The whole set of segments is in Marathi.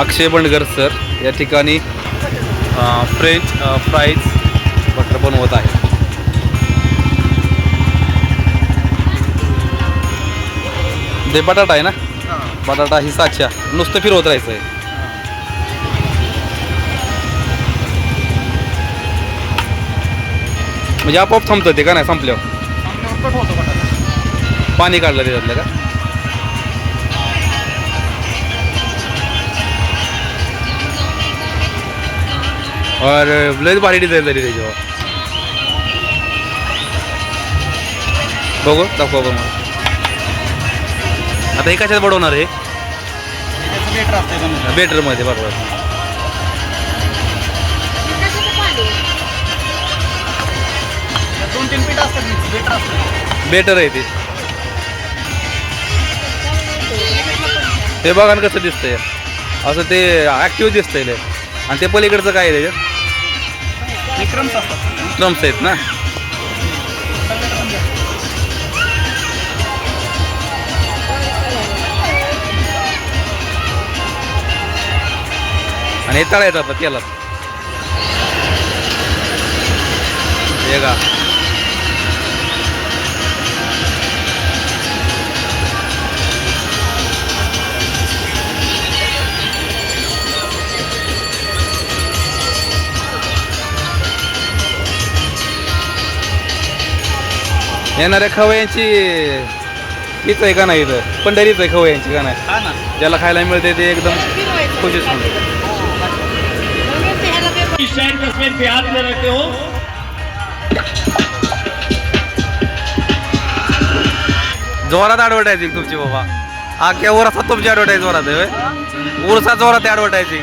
अक्षय बंडगर सर या ठिकाणी फ्रेंच फ्राईज बटर बनवत आहे ते बटाटा आहे ना? बटाटा ही साच्या. नुसतं फिरवत राहायचं आहे म्हणजे आपोआप थांबतं ते का नाही संपल्यावर? पाणी काढलं त्याच्यातलं का? और लयच भारी डिझाईन झाली त्याच्यावर बघू दाखवा बघ आता हे कशात बडवणार आहे बेटरमध्ये बरोबर. दोन तीन पीठ असतात बेटर आहे ते. ते बघा ना कसं दिसतंय. असं ते ॲक्टिव्ह दिसतंय आणि ते पलीकडचं काय आहे त्याच्यात? विक्रम्स असतात. आहेत ना? आणि हे तळायचं आता तेलात. हे का येणाऱ्या खवयांची हीच आहे का नाही इथं? पंढरीच आहे खवयांची का नाही? हा ना. ज्याला खायला मिळते ते एकदम खुशीच होते साइड तस्वीर पे हाथ में रखते हो जोरात ॲडव्हर्टायझिंग तुमची बाबा. अख्ख्या उरसात तुमची ॲडव्हर्टाईज जोरात आहे होय? उरसात जोरात ॲडव्हर्टायझिंग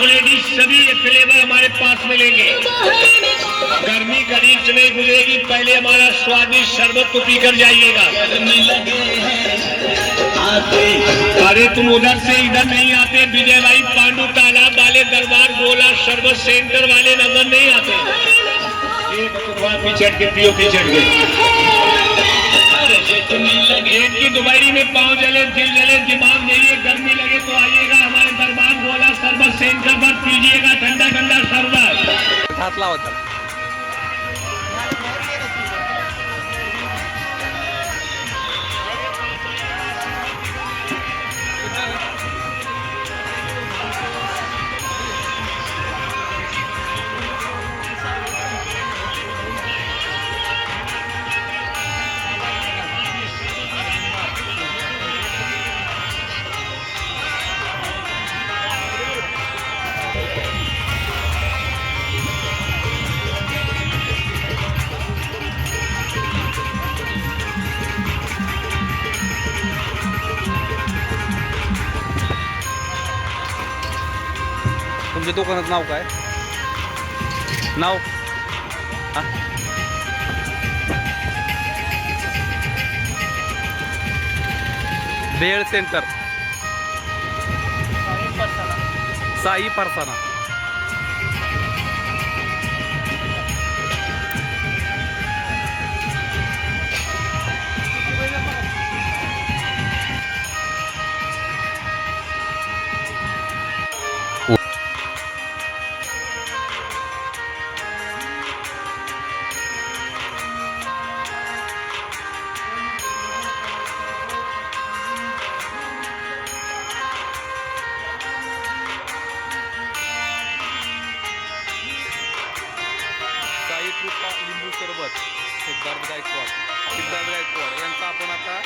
लेडीज़ सभी फ्लेवर हमारे पास मिलेंगे। गर्मी करीब से नहीं गुजरेगी, पहले हमारा स्वादिष्ट शरबत को पीकर जाइएगा। अरे तुम उधर से इधर नहीं आते विजय भाई पांडु तालाब वाले दरबार, गोला शरबत सेंटर वाले नज़र नहीं आते। तो पीछे के पियो, पीछे के शरबत सेंटर पर पीजिएगा ठंडा ठंडा शरबत हात लावा तुमच्या दुकानाचं नाव काय? नाव? भेळ बेळ सेंटर. साई परसाना. सोबत सिद्धार्थ गायकवाड. सिद्धार्थ गायकवाड यांचा आपण आता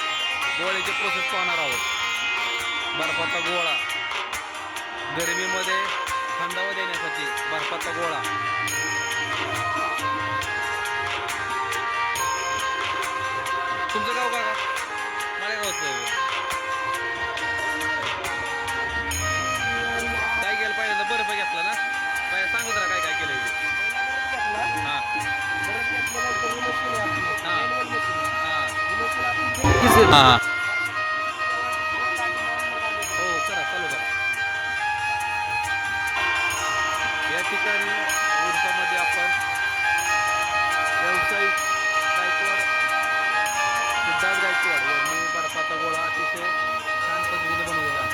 गोळ्याची प्रोसेस पाहणार आहोत. बर्फाचा गोळा. गरमीमध्ये थंडावा देण्यासाठी बर्फाचा गोळा. तुमचं गाव का मला गावचं हां हां. या ठिकाणी उर्सामध्ये आपण व्यावसायिक गायकवाड सिद्धार्थ गायकवाड यांनी बर्फाचा गोळा अतिशय छान पद्धतीने बनवलेला आहे.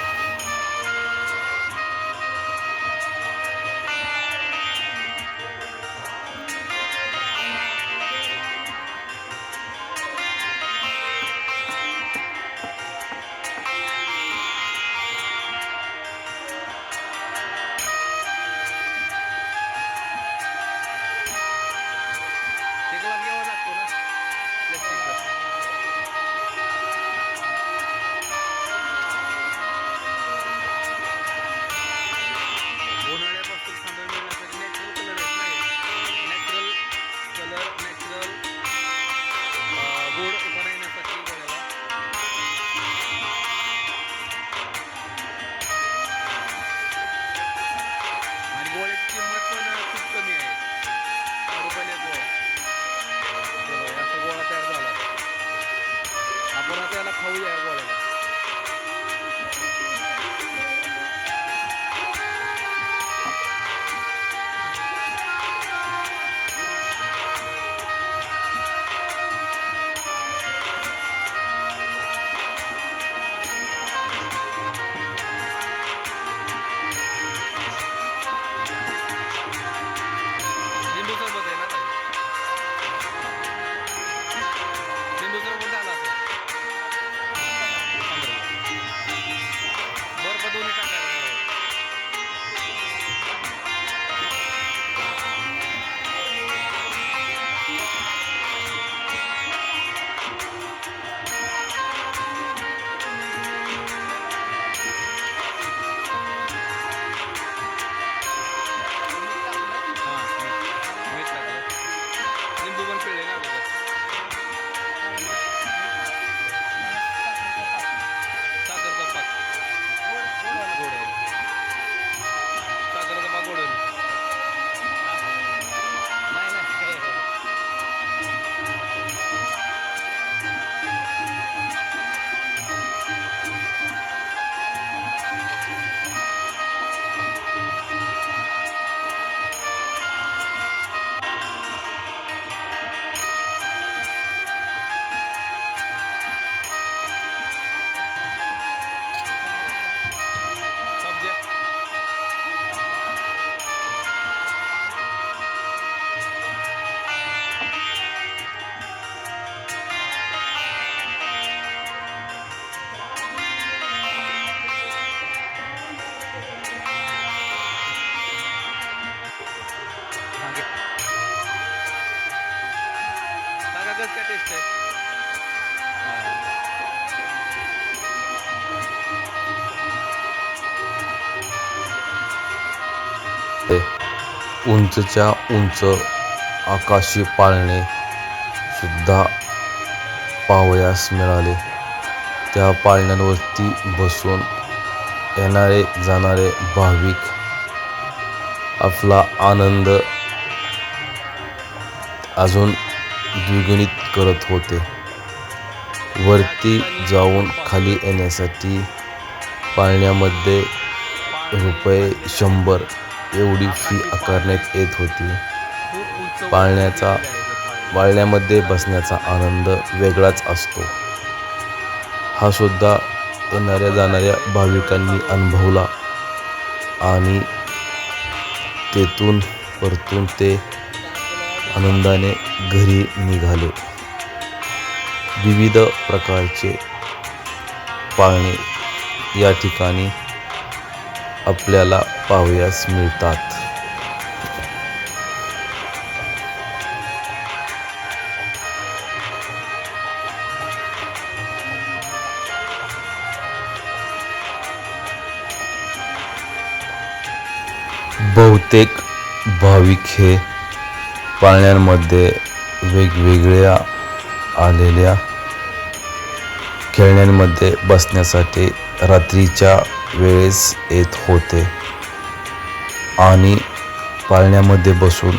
उंचच्या उंच आकाशी पाळणे सुद्धा पावयास मिळाले. त्या पाळण्यांवरती बसून येणारे जाणारे भाविक आपला आनंद अजून द्विगुणित करत होते. वरती जाऊन खाली येण्यासाठी पाळण्यामध्ये रुपये शंभर एवढी फी आकारण्यात येत होती. पाळण्याचा पाळण्यामध्ये बसण्याचा आनंद वेगळाच असतो. हा सुद्धा येणाऱ्या जाणाऱ्या भाविकांनी अनुभवला आणि तेथून परतून ते आनंदाने घरी निघाले. विविध प्रकारचे पाळणे या ठिकाणी आपल्याला पाहावयास मिळतात बहुतेक भाविक हे पाळण्यांमध्ये वेगवेगळ्या आलेल्या खेळण्यांमध्ये बसण्यासाठी रात्रीच्या वेळेस येत होते. आणि पाळण्यामध्ये बसून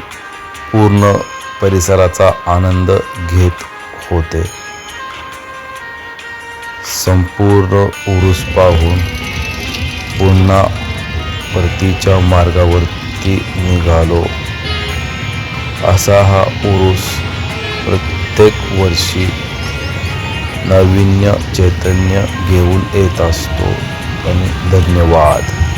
पूर्ण परिसराचा आनंद घेत होते. संपूर्ण उरुस पाहून पुन्हा परतीच्या मार्गावरती निघालो. असा हा उरुस प्रत्येक वर्षी नाविन्य चैतन्य घेऊन येत असतो. आणि धन्यवाद.